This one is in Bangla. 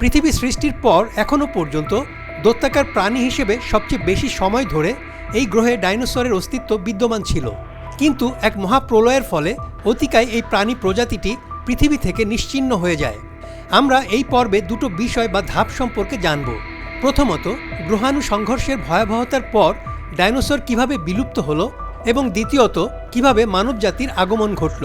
পৃথিবী সৃষ্টির পর এখনও পর্যন্ত দত্তাকার প্রাণী হিসেবে সবচেয়ে বেশি সময় ধরে এই গ্রহে ডাইনোসরের অস্তিত্ব বিদ্যমান ছিল। কিন্তু এক মহাপ্রলয়ের ফলে অতিকায় এই প্রাণী প্রজাতিটি পৃথিবী থেকে নিশ্চিহ্ন হয়ে যায়। আমরা এই পর্বে দুটো বিষয় বা ধাপ সম্পর্কে জানব। প্রথমত, গ্রহাণু সংঘর্ষের ভয়াবহতার পর ডাইনোসর কীভাবে বিলুপ্ত হলো এবং দ্বিতীয়ত, কীভাবে মানবজাতির আগমন ঘটল।